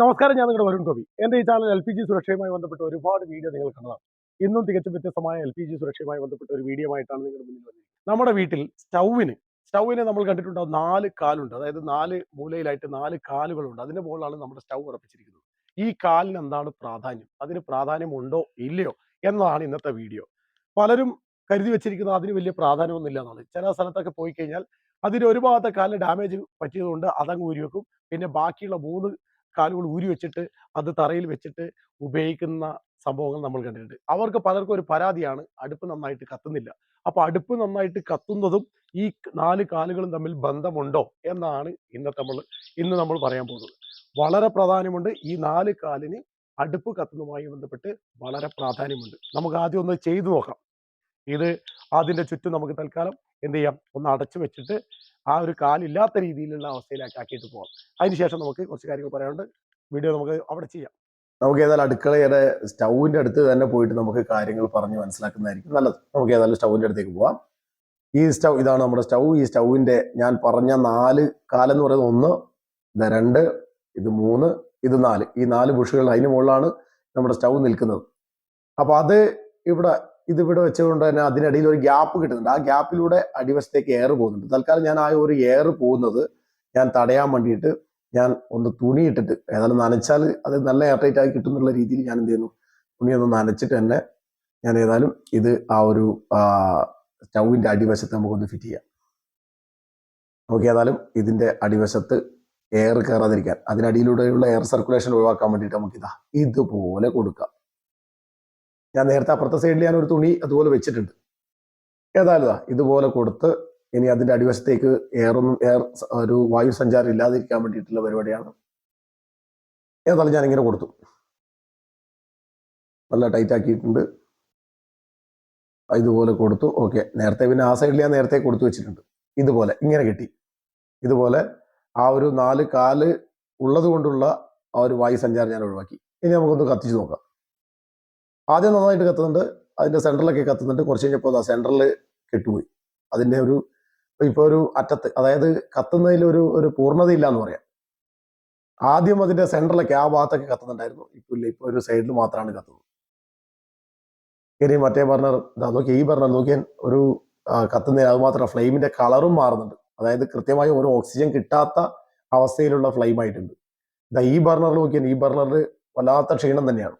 നമസ്കാരം ഞാൻ നിങ്ങളുടെ വരുൺ ഗോപി. എന്റെ ഈ ചാനൽ എൽ പി ജി സുരക്ഷയുമായി ബന്ധപ്പെട്ട ഒരുപാട് വീഡിയോ നിങ്ങൾ കണ്ടതാണ്. ഇന്നും തികച്ചും വ്യത്യസ്തമായ എൽ പി ജി സുരക്ഷയുമായി ബന്ധപ്പെട്ട ഒരു വീഡിയോ ആയിട്ടാണ് നിങ്ങളുടെ മുന്നിൽ വന്നിരിക്കുന്നത്. നമ്മുടെ വീട്ടിൽ സ്റ്റൗവിന് സ്റ്റൗവിനെ നമ്മൾ കണ്ടിട്ടുണ്ടാവും നാല് കാലുണ്ട്. അതായത് നാല് മൂലയിലായിട്ട് നാല് കാലുകളുണ്ട്. അതിന്റെ മുകളിലാണ് നമ്മുടെ സ്റ്റൗ ഉറപ്പിച്ചിരിക്കുന്നത്. ഈ കാലിന് എന്താണ് പ്രാധാന്യം? അതിന് പ്രാധാന്യം ഉണ്ടോ ഇല്ലയോ എന്നതാണ് ഇന്നത്തെ വീഡിയോ. പലരും കരുതി വെച്ചിരിക്കുന്നത് അതിന് വലിയ പ്രാധാന്യമൊന്നുമില്ല എന്നാണ് ചില സ്ഥലത്തൊക്കെ പോയി കഴിഞ്ഞാൽ അതിന് ഒരു ഭാഗത്തെ കാലിന് ഡാമേജ് പറ്റിയതുകൊണ്ട് അതങ്ങ് ഊരി വെക്കും പിന്നെ ബാക്കിയുള്ള മൂന്ന് കാലുകൾ ഊരി വെച്ചിട്ട് അത് തറയിൽ വെച്ചിട്ട് ഉപയോഗിക്കുന്ന സംഭവങ്ങൾ നമ്മൾ കണ്ടിട്ടുണ്ട്. അവർക്ക് പലർക്കും ഒരു പരാതിയാണ് അടുപ്പ് നന്നായിട്ട് കത്തുന്നില്ല. അപ്പൊ അടുപ്പ് നന്നായിട്ട് കത്തുന്നതും ഈ നാല് കാലുകളും തമ്മിൽ ബന്ധമുണ്ടോ എന്നാണ് ഇന്നത്തെ നമ്മൾ ഇന്ന് നമ്മൾ പറയാൻ പോകുന്നത്. വളരെ പ്രാധാന്യമുണ്ട് ഈ നാല് കാലിന് അടുപ്പ് കത്തുന്നതുമായി ബന്ധപ്പെട്ട് വളരെ പ്രാധാന്യമുണ്ട്. നമുക്ക് ആദ്യം ഒന്ന് ചെയ്തു നോക്കാം. ഇത് അതിന്റെ ചുറ്റും നമുക്ക് തൽക്കാലം എന്ത് ചെയ്യാം? ഒന്ന് അടച്ചു വെച്ചിട്ട് ആ ഒരു കാലില്ലാത്ത രീതിയിലുള്ള അവസ്ഥയിലേക്ക് ആക്കിയിട്ട് പോകാം അതിനുശേഷം നമുക്ക് കുറച്ച് കാര്യങ്ങൾ പറയാനുണ്ട്. വീഡിയോ നമുക്ക് അവിടെ ചെയ്യാം. നമുക്ക് ഏതായാലും അടുക്കളയുടെ സ്റ്റൗവിന്റെ അടുത്ത് തന്നെ പോയിട്ട് നമുക്ക് കാര്യങ്ങൾ പറഞ്ഞ് മനസ്സിലാക്കുന്നതായിരിക്കും നല്ലത്. നമുക്ക് ഏതായാലും സ്റ്റൗവിന്റെ അടുത്തേക്ക് പോവാം. ഈ സ്റ്റൗ ഇതാണ് നമ്മുടെ സ്റ്റൗ. ഈ സ്റ്റൗവിന്റെ ഞാൻ പറഞ്ഞ നാല് കാലം കാലെന്ന് പറയുന്നത് ഒന്ന് ഇത് രണ്ട് ഇത് മൂന്ന് ഇത് നാല്. ഈ നാല് ബുഷുകൾ അതിന് മുകളിലാണ് നമ്മുടെ സ്റ്റൗ നിൽക്കുന്നത്. അപ്പൊ അത് ഇവിടെ ഇത് ഇവിടെ വെച്ചുകൊണ്ട് തന്നെ അതിനിടയിൽ ഒരു ഗ്യാപ്പ് കിട്ടുന്നുണ്ട്. ആ ഗ്യാപ്പിലൂടെ അടിവശത്തേക്ക് എയർ പോകുന്നുണ്ട്. തൽക്കാലം ഞാൻ ആ ഒരു എയർ പോകുന്നത് ഞാൻ തടയാൻ വേണ്ടിയിട്ട് ഞാൻ ഒന്ന് തുണി ഇട്ടിട്ട് ഏതായാലും നനച്ചാൽ അത് നല്ല എയർ ടൈറ്റ് ആയി കിട്ടും എന്നുള്ള രീതിയിൽ ഞാൻ എന്ത് ചെയ്യുന്നു? തുണി ഒന്ന് നനച്ചിട്ട് തന്നെ ഞാൻ ഏതായാലും ഇത് ആ ഒരു സ്റ്റൗവിന്റെ അടിവശത്ത് നമുക്കൊന്ന് ഫിറ്റ് ചെയ്യാം. നമുക്ക് ഏതായാലും ഇതിന്റെ അടിവശത്ത് എയർ കയറാതിരിക്കാൻ അതിനടിയിലൂടെയുള്ള എയർ സർക്കുലേഷൻ ഒഴിവാക്കാൻ വേണ്ടിയിട്ട് നമുക്ക് ഇതാ ഇതുപോലെ കൊടുക്കാം. ഞാൻ നേരത്തെ അപ്പുറത്തെ സൈഡിൽ ഞാൻ ഒരു തുണി അതുപോലെ വെച്ചിട്ടുണ്ട്. ഏതായാലും ഇതുപോലെ കൊടുത്ത് ഇനി അതിന്റെ അടിവശത്തേക്ക് എയറൊന്നും എയർ ഒരു വായു സഞ്ചാരം ഇല്ലാതിരിക്കാൻ വേണ്ടിയിട്ടുള്ള പരിപാടിയാണ്. ഏതായാലും ഇങ്ങനെ കൊടുത്തു. നല്ല ടൈറ്റ് ആക്കിയിട്ടുണ്ട്. ഇതുപോലെ കൊടുത്തു. ഓക്കെ നേരത്തെ പിന്നെ ആ സൈഡിൽ ഞാൻ നേരത്തെ കൊടുത്തു വെച്ചിട്ടുണ്ട്. ഇതുപോലെ ഇങ്ങനെ കിട്ടി. ഇതുപോലെ ആ ഒരു നാല് കാൽ ഉള്ളത് കൊണ്ടുള്ള ആ ഒരു വായു സഞ്ചാരം ഞാൻ ഒഴിവാക്കി. ഇനി നമുക്കൊന്ന് കത്തിച്ച് നോക്കാം. ആദ്യം നന്നായിട്ട് കത്തുന്നുണ്ട്. അതിന്റെ സെന്ററിലൊക്കെ കത്തുന്നുണ്ട്. കുറച്ച് കഴിഞ്ഞപ്പോൾ അതാ സെന്ററിൽ കെട്ടുപോയി. അതിന്റെ ഒരു ഇപ്പോൾ ഒരു അറ്റത്ത് അതായത് കത്തുന്നതിൽ ഒരു ഒരു പൂർണതയില്ല എന്ന് പറയാം. ആദ്യം അതിന്റെ സെന്ററിലൊക്കെ ആ ഭാഗത്തൊക്കെ കത്തുന്നുണ്ടായിരുന്നു. ഇപ്പോൾ ഇല്ല ഇപ്പോൾ ഒരു സൈഡിൽ മാത്രമാണ് കത്തുന്നത്. ഇനി മറ്റേ ബർണർ ഇതാ നോക്കി ഈ ബർണർ നോക്കിയാൽ ഒരു കത്തുന്നതിന് അത് മാത്രം ഫ്ലെയിമിന്റെ കളറും മാറുന്നുണ്ട്. അതായത് കൃത്യമായി ഒരു ഓക്സിജൻ കിട്ടാത്ത അവസ്ഥയിലുള്ള ഫ്ലെയിം ആയിട്ടുണ്ട്. ഇതാ ഈ ബർണർ നോക്കിയാൽ ഈ ബർണറിൽ വല്ലാത്ത ക്ഷീണം തന്നെയാണ്.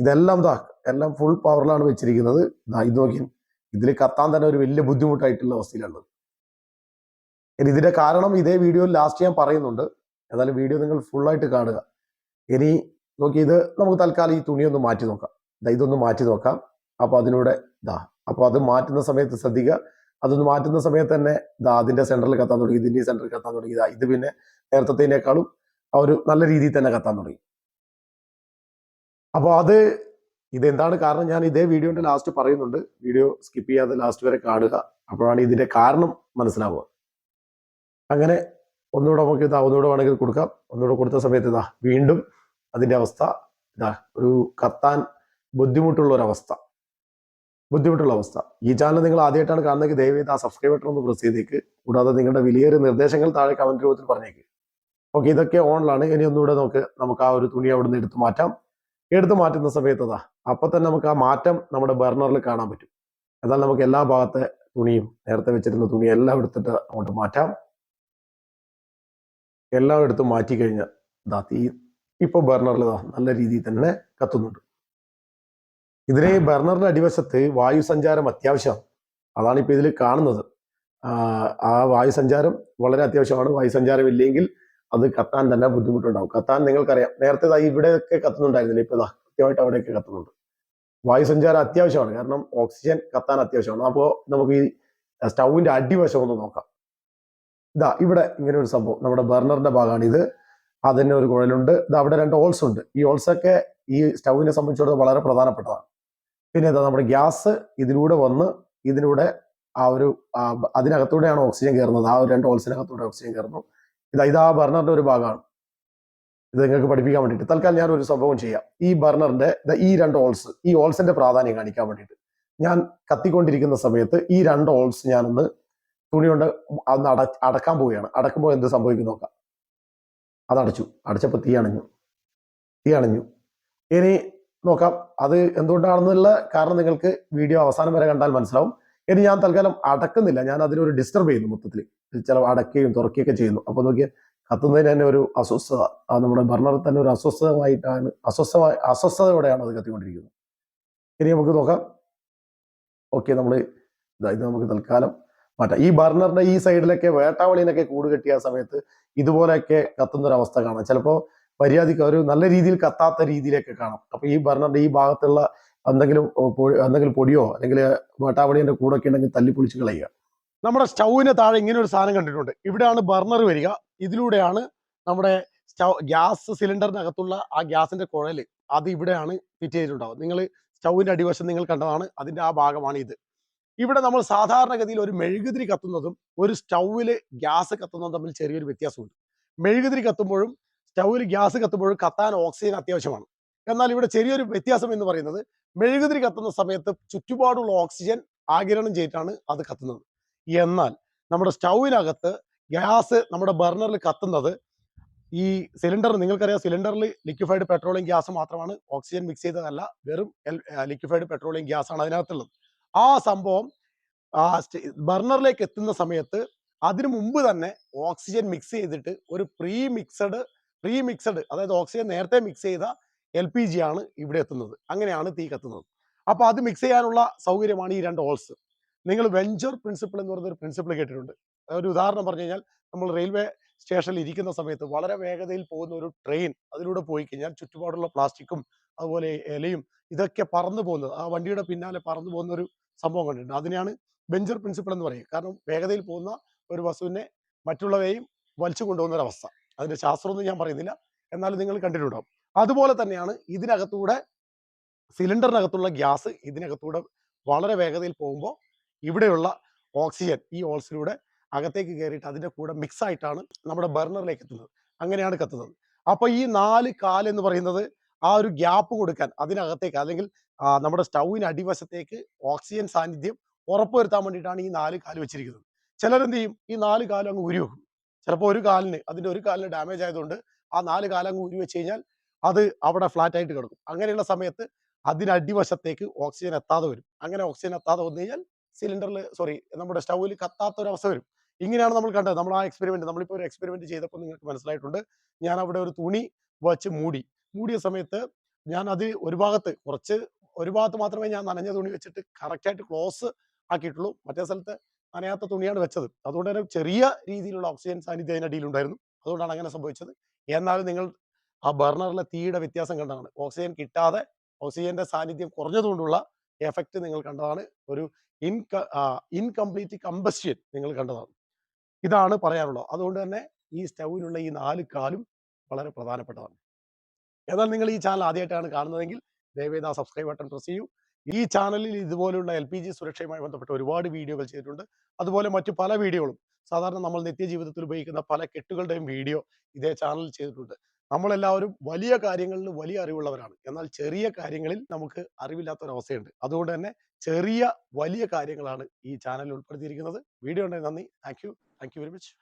ഇതെല്ലാം ഇതാ എല്ലാം ഫുൾ പവറിലാണ് വെച്ചിരിക്കുന്നത്. ദാ ഇത് നോക്കി. ഇതിൽ കത്താൻ തന്നെ ഒരു വലിയ ബുദ്ധിമുട്ടായിട്ടുള്ള അവസ്ഥയിലുള്ളത്. ഇനി ഇതിന്റെ കാരണം ഇതേ വീഡിയോയിൽ ലാസ്റ്റ് ഞാൻ പറയുന്നുണ്ട്. എന്നാലും വീഡിയോ നിങ്ങൾ ഫുൾ ആയിട്ട് കാണുക. ഇനി നോക്കി ഇത് നമുക്ക് തൽക്കാലം ഈ തുണിയൊന്ന് മാറ്റി നോക്കാം. ഇതൊന്ന് മാറ്റി നോക്കാം. അപ്പൊ അതിനൂടെ ഇതാ അപ്പൊ അത് മാറ്റുന്ന സമയത്ത് ശ്രദ്ധിക്കുക. അതൊന്ന് മാറ്റുന്ന സമയത്ത് തന്നെ ഇതാ അതിന്റെ സെന്ററിൽ കത്താൻ തുടങ്ങി ഇതിന്റെ സെന്ററിൽ കത്താൻ തുടങ്ങി. ഇതാ ഇത് പിന്നെ നേരത്തേനേക്കാളും ആ ഒരു നല്ല രീതിയിൽ തന്നെ കത്താൻ തുടങ്ങി. അപ്പോൾ അത് ഇതെന്താണ് കാരണം? ഞാൻ ഇതേ വീഡിയോന്റെ ലാസ്റ്റ് പറയുന്നുണ്ട്. വീഡിയോ സ്കിപ്പ് ചെയ്യാതെ ലാസ്റ്റ് വരെ കാണുക. അപ്പോഴാണ് ഇതിന്റെ കാരണം മനസ്സിലാവുക. അങ്ങനെ ഒന്നുകൂടെ നമുക്ക് ഇതാ ഒന്നുകൂടെ വേണമെങ്കിൽ കൊടുക്കാം. ഒന്നുകൂടെ കൊടുത്ത സമയത്ത് ഇതാ വീണ്ടും അതിന്റെ അവസ്ഥ. ഇതാ ഒരു കത്താൻ ബുദ്ധിമുട്ടുള്ള ഒരു അവസ്ഥ. ബുദ്ധിമുട്ടുള്ള അവസ്ഥ. ഈ ചാനൽ നിങ്ങൾ ആദ്യമായിട്ടാണ് കാണുന്നതെങ്കിൽ ദയവേത് ആ സബ്സ്ക്രൈബ് ബട്ടൺ ഒന്ന് പ്രസ് ചെയ്തേക്ക്. കൂടാതെ നിങ്ങളുടെ വിലയേറിയ നിർദ്ദേശങ്ങൾ താഴെ കമന്റ് രൂപത്തിൽ പറഞ്ഞേക്ക്. ഓക്കെ ഇതൊക്കെ ഓണിലാണ് ഇനി ഒന്നുകൂടെ നമുക്ക് നമുക്ക് ആ ഒരു തുണി അവിടെ നിന്ന് എടുത്ത് മാറ്റാം. എടുത്ത് മാറ്റുന്ന സമയത്ത് അതാ അപ്പൊ തന്നെ നമുക്ക് ആ മാറ്റം നമ്മുടെ ബർണറിൽ കാണാൻ പറ്റും. എന്നാൽ നമുക്ക് എല്ലാ ഭാഗത്തെ തുണിയും നേരത്തെ വെച്ചിരുന്ന തുണിയും എല്ലാം എടുത്തിട്ട് അങ്ങോട്ട് മാറ്റാം. എല്ലാം എടുത്ത് മാറ്റി കഴിഞ്ഞാൽ ഇതാ തീ ഇപ്പൊ ബർണറിൽ ഇതാ നല്ല രീതിയിൽ തന്നെ കത്തുന്നുണ്ട്. ഇതിന് ബർണറിന്റെ അടിവശത്ത് വായു സഞ്ചാരം അത്യാവശ്യമാണ്. അതാണ് ഇപ്പൊ ഇതിൽ കാണുന്നത്. ആ, ആ വായു സഞ്ചാരം വളരെ അത്യാവശ്യമാണ്. വായു സഞ്ചാരം ഇല്ലെങ്കിൽ അത് കത്താൻ തന്നെ ബുദ്ധിമുട്ടുണ്ടാവും. കത്താൻ നിങ്ങൾക്കറിയാം. നേരത്തെ ഇവിടെയൊക്കെ കത്തുന്നുണ്ടായിരുന്നില്ല? ഇപ്പൊ കൃത്യമായിട്ട് അവിടെയൊക്കെ കത്തുന്നുണ്ട്. വായുസഞ്ചാരം അത്യാവശ്യമാണ്. കാരണം ഓക്സിജൻ കത്താൻ അത്യാവശ്യമാണ്. അപ്പോൾ നമുക്ക് ഈ സ്റ്റൗവിന്റെ അടിവശം ഒന്ന് നോക്കാം. ഇതാ ഇവിടെ ഇങ്ങനെ ഒരു സംഭവം. നമ്മുടെ ബർണറിന്റെ ഭാഗമാണ് ഇത്. അതിന് ഒരു കുഴലുണ്ട്. ഇത് അവിടെ രണ്ട് ഓൾസ് ഉണ്ട്. ഈ ഓൾസൊക്കെ ഈ സ്റ്റൗവിനെ സംബന്ധിച്ചിടത്തോളം വളരെ പ്രധാനപ്പെട്ടതാണ്. പിന്നെ ഇതാ നമ്മുടെ ഗ്യാസ് ഇതിലൂടെ വന്ന് ഇതിലൂടെ ആ ഒരു അതിനകത്തൂടെയാണ് ഓക്സിജൻ കയറുന്നത്. ആ ഒരു രണ്ട് ഓൾസിനകത്തൂടെ ഓക്സിജൻ കയറുന്നു. ഇതാ ഇതാ ബർണറിന്റെ ഒരു ഭാഗമാണ്. ഇത് നിങ്ങൾക്ക് പഠിപ്പിക്കാൻ വേണ്ടിയിട്ട്. തൽക്കാലം ഞാൻ ഒരു സംഭവം ചെയ്യാം. ഈ ബർണറിന്റെ ഈ രണ്ട് ഓൾസ് ഈ ഓൾസിന്റെ പ്രാധാന്യം കാണിക്കാൻ വേണ്ടിയിട്ട്. ഞാൻ കത്തിക്കൊണ്ടിരിക്കുന്ന സമയത്ത് ഈ രണ്ട് ഹോൾസ് ഞാനൊന്ന് തുണി കൊണ്ട് അന്ന് അട അടക്കാൻ പോവുകയാണ്. അടക്കുമ്പോൾ എന്ത് സംഭവിക്കും നോക്കാം. അത് അടച്ചു അടച്ചപ്പോൾ തീ അണഞ്ഞു. തീ അണഞ്ഞു. ഇനി നോക്കാം. അത് എന്തുകൊണ്ടാണെന്നുള്ള കാരണം നിങ്ങൾക്ക് വീഡിയോ അവസാനം വരെ കണ്ടാൽ മനസ്സിലാവും. ഇനി ഞാൻ തൽക്കാലം അടക്കുന്നില്ല. ഞാൻ അതിനൊരു ഡിസ്റ്റർബ് ചെയ്യുന്നു മൊത്തത്തിൽ ചില അടക്കുകയും തുറക്കുകയൊക്കെ ചെയ്യുന്നു. അപ്പൊ നോക്കിയ കത്തുന്നതിന് തന്നെ ഒരു അസ്വസ്ഥത നമ്മുടെ ബർണറിൽ തന്നെ ഒരു അസ്വസ്ഥമായിട്ടാണ് അസ്വസ്ഥമായ അസ്വസ്ഥതയോടെയാണ് അത് കത്തിക്കൊണ്ടിരിക്കുന്നത്. ഇനി നമുക്ക് നോക്കാം. ഓക്കെ നമ്മൾ ഇതാ നമുക്ക് തൽക്കാലം മാറ്റാം. ഈ ബർണറിന്റെ ഈ സൈഡിലൊക്കെ വേട്ടാവളിനൊക്കെ കൂട് കെട്ടിയ സമയത്ത് ഇതുപോലെയൊക്കെ കത്തുന്ന ഒരു അവസ്ഥ കാണാം. ചിലപ്പോൾ മര്യാദയ്ക്ക് ഒരു നല്ല രീതിയിൽ കത്താത്ത രീതിയിലൊക്കെ കാണാം. അപ്പൊ ഈ ബർണറിന്റെ ഈ ഭാഗത്തുള്ള എന്തെങ്കിലും എന്തെങ്കിലും പൊടിയോ അല്ലെങ്കിൽ വേട്ടാവളിന്റെ കൂടൊക്കെ ഉണ്ടെങ്കിൽ തല്ലി പൊളിച്ച് കളയുക. നമ്മുടെ സ്റ്റൗവിന് താഴെ ഇങ്ങനെ ഒരു സാധനം കണ്ടിട്ടുണ്ട്. ഇവിടെയാണ് ബർണർ വരിക. ഇതിലൂടെയാണ് നമ്മുടെ സ്റ്റൗ ഗ്യാസ് സിലിണ്ടറിനകത്തുള്ള ആ ഗ്യാസിന്റെ കുഴൽ അത് ഇവിടെയാണ് ഫിറ്റ് ചെയ്തിട്ടുണ്ടാവും നിങ്ങൾ സ്റ്റൗവിന്റെ അടിവശം നിങ്ങൾ കണ്ടതാണ്. അതിന്റെ ആ ഭാഗമാണ് ഇത്. ഇവിടെ നമ്മൾ സാധാരണഗതിയിൽ ഒരു മെഴുകുതിരി കത്തുന്നതും ഒരു സ്റ്റൗവിൽ ഗ്യാസ് കത്തുന്നതും തമ്മിൽ ചെറിയൊരു വ്യത്യാസമുണ്ട്. മെഴുകുതിരി കത്തുമ്പോഴും സ്റ്റൗവിൽ ഗ്യാസ് കത്തുമ്പോഴും കത്താൻ ഓക്സിജൻ അത്യാവശ്യമാണ്. എന്നാൽ ഇവിടെ ചെറിയൊരു വ്യത്യാസം എന്ന് പറയുന്നത് മെഴുകുതിരി കത്തുന്ന സമയത്ത് ചുറ്റുപാടുള്ള ഓക്സിജൻ ആഗിരണം ചെയ്തിട്ടാണ് അത് കത്തുന്നത്. എന്നാൽ നമ്മുടെ സ്റ്റൗവിനകത്ത് ഗ്യാസ് നമ്മുടെ ബർണറിൽ കത്തുന്നത് ഈ സിലിണ്ടർ നിങ്ങൾക്കറിയാം സിലിണ്ടറിൽ ലിക്വിഫൈഡ് പെട്രോളിയം ഗ്യാസ് മാത്രമാണ്. ഓക്സിജൻ മിക്സ് ചെയ്തതല്ല വെറും ലിക്വിഫൈഡ് പെട്രോളിയം ഗ്യാസ് ആണ് അതിനകത്തുള്ളത്. ആ സംഭവം ബർണറിലേക്ക് എത്തുന്ന സമയത്ത് അതിനു മുമ്പ് തന്നെ ഓക്സിജൻ മിക്സ് ചെയ്തിട്ട് ഒരു പ്രീ മിക്സഡ് പ്രീ മിക്സഡ് അതായത് ഓക്സിജൻ നേരത്തെ മിക്സ് ചെയ്ത എൽ പി ജി ആണ് ഇവിടെ എത്തുന്നത്. അങ്ങനെയാണ് തീ കത്തുന്നത്. അപ്പൊ അത് മിക്സ് ചെയ്യാനുള്ള സൗകര്യമാണ് ഈ രണ്ട് ഹോൾസ് നിങ്ങൾ വെഞ്ചർ പ്രിൻസിപ്പിൾ എന്ന് പറയുന്ന ഒരു പ്രിൻസിപ്പിൾ കേട്ടിട്ടുണ്ട്. ഒരു ഉദാഹരണം പറഞ്ഞു കഴിഞ്ഞാൽ നമ്മൾ റെയിൽവേ സ്റ്റേഷനിൽ ഇരിക്കുന്ന സമയത്ത് വളരെ വേഗതയിൽ പോകുന്ന ഒരു ട്രെയിൻ അതിലൂടെ പോയി കഴിഞ്ഞാൽ ചുറ്റുപാടുള്ള പ്ലാസ്റ്റിക്കും അതുപോലെ ഇലയും ഇതൊക്കെ പറന്നു പോകുന്നത്. ആ വണ്ടിയുടെ പിന്നാലെ പറന്നു പോകുന്ന ഒരു സംഭവം കണ്ടിട്ടുണ്ട്. അതിനെയാണ് വെഞ്ചർ പ്രിൻസിപ്പിൾ എന്ന് പറയും കാരണം വേഗതയിൽ പോകുന്ന ഒരു വസ്തുവിനെ മറ്റുള്ളവയും വലിച്ചു കൊണ്ടുപോകുന്ന ഒരു അവസ്ഥ. അതിന്റെ ശാസ്ത്രമൊന്നും ഞാൻ പറയുന്നില്ല. എന്നാലും നിങ്ങൾ കണ്ടിട്ടുണ്ടാവും. അതുപോലെ തന്നെയാണ് ഇതിനകത്തൂടെ സിലിണ്ടറിനകത്തുള്ള ഗ്യാസ് ഇതിനകത്തൂടെ വളരെ വേഗതയിൽ പോകുമ്പോൾ ഇവിടെയുള്ള ഓക്സിജൻ ഈ ഓൾസിലൂടെ അകത്തേക്ക് കയറിയിട്ട് അതിന്റെ കൂടെ മിക്സ് ആയിട്ടാണ് നമ്മുടെ ബർണറിലേക്ക് എത്തുന്നത്. അങ്ങനെയാണ് കത്തുന്നത്. അപ്പൊ ഈ നാല് കാൽ എന്ന് പറയുന്നത് ആ ഒരു ഗ്യാപ്പ് കൊടുക്കാൻ അതിനകത്തേക്ക് അല്ലെങ്കിൽ നമ്മുടെ സ്റ്റൗവിന് അടിവശത്തേക്ക് ഓക്സിജൻ സാന്നിധ്യം ഉറപ്പുവരുത്താൻ വേണ്ടിയിട്ടാണ് ഈ നാല് കാൽ വെച്ചിരിക്കുന്നത്. ചിലരെന്ത് ചെയ്യും? ഈ നാല് കാലം അങ്ങ് ഉരി വെക്കും ചിലപ്പോൾ ഒരു കാലിന് അതിന്റെ ഒരു കാലിന് ഡാമേജ് ആയതുകൊണ്ട് ആ നാല് കാലം അങ്ങ് ഉരി വെച്ച് കഴിഞ്ഞാൽ അത് അവിടെ ഫ്ലാറ്റ് ആയിട്ട് കിടക്കും. അങ്ങനെയുള്ള സമയത്ത് അതിനടിവശത്തേക്ക് ഓക്സിജൻ എത്താതെ വരും. അങ്ങനെ ഓക്സിജൻ എത്താതെ വന്നു കഴിഞ്ഞാൽ സിലിണ്ടറിൽ സോറി നമ്മുടെ സ്റ്റൗവിൽ കത്താത്ത ഒരു അവസ്ഥ വരും. ഇങ്ങനെയാണ് നമ്മൾ കണ്ടത്. നമ്മൾ ആ എക്സ്പെരിമെന്റ് നമ്മളിപ്പോൾ ഒരു എക്സ്പെരിമെന്റ് ചെയ്തപ്പോൾ നിങ്ങൾക്ക് മനസ്സിലായിട്ടുണ്ട്. ഞാൻ അവിടെ ഒരു തുണി വച്ച് മൂടി. മൂടിയ സമയത്ത് ഞാൻ അത് ഒരു ഭാഗത്ത് കുറച്ച് ഒരു ഭാഗത്ത് മാത്രമേ ഞാൻ നനഞ്ഞ തുണി വെച്ചിട്ട് കറക്റ്റായിട്ട് ക്ലോസ് ആക്കിയിട്ടുള്ളൂ. മറ്റേ സ്ഥലത്ത് നനയാത്ത തുണിയാണ് വെച്ചത്. അതുകൊണ്ട് തന്നെ ചെറിയ രീതിയിലുള്ള ഓക്സിജൻ സാന്നിധ്യം അതിനടിയിലുണ്ടായിരുന്നു. അതുകൊണ്ടാണ് അങ്ങനെ സംഭവിച്ചത്. എന്നാലും നിങ്ങൾ ആ ബർണറിലെ തീയുടെ വ്യത്യാസം കണ്ടതാണ്. ഓക്സിജൻ കിട്ടാതെ ഓക്സിജന്റെ സാന്നിധ്യം കുറഞ്ഞതുകൊണ്ടുള്ള എഫക്റ്റ് നിങ്ങൾ കണ്ടതാണ്. ഒരു ഇൻക ഇൻകംപ്ലീറ്റ് കമ്പസ്റ്റ്യൻ നിങ്ങൾ കണ്ടതാണ്. ഇതാണ് പറയാനുള്ളത്. അതുകൊണ്ട് തന്നെ ഈ സ്റ്റൗവിനുള്ള ഈ നാല് കാലും വളരെ പ്രധാനപ്പെട്ടതാണ്. എന്നാൽ നിങ്ങൾ ഈ ചാനൽ ആദ്യമായിട്ടാണ് കാണുന്നതെങ്കിൽ ദയവേദ സബ്സ്ക്രൈബ് ബട്ടൺ പ്രസ് ചെയ്യൂ. ഈ ചാനലിൽ ഇതുപോലുള്ള എൽ പി ജി സുരക്ഷയുമായി ബന്ധപ്പെട്ട ഒരുപാട് വീഡിയോകൾ ചെയ്തിട്ടുണ്ട്. അതുപോലെ മറ്റു പല വീഡിയോകളും സാധാരണ നമ്മൾ നിത്യജീവിതത്തിൽ ഉപയോഗിക്കുന്ന പല കെട്ടുകളുടെയും വീഡിയോ ഇതേ ചാനലിൽ ചെയ്തിട്ടുണ്ട്. നമ്മളെല്ലാവരും വലിയ കാര്യങ്ങളിൽ വലിയ അറിവുള്ളവരാണ്. എന്നാൽ ചെറിയ കാര്യങ്ങളിൽ നമുക്ക് അറിവില്ലാത്ത ഒരു അവസ്ഥയുണ്ട് അതുകൊണ്ട് തന്നെ ചെറിയ വലിയ കാര്യങ്ങളാണ് ഈ ചാനലിൽ ഉൾപ്പെടുത്തിയിരിക്കുന്നത്. വീഡിയോ ഉണ്ടെങ്കിൽ നന്ദി. Thank you. Thank you very much.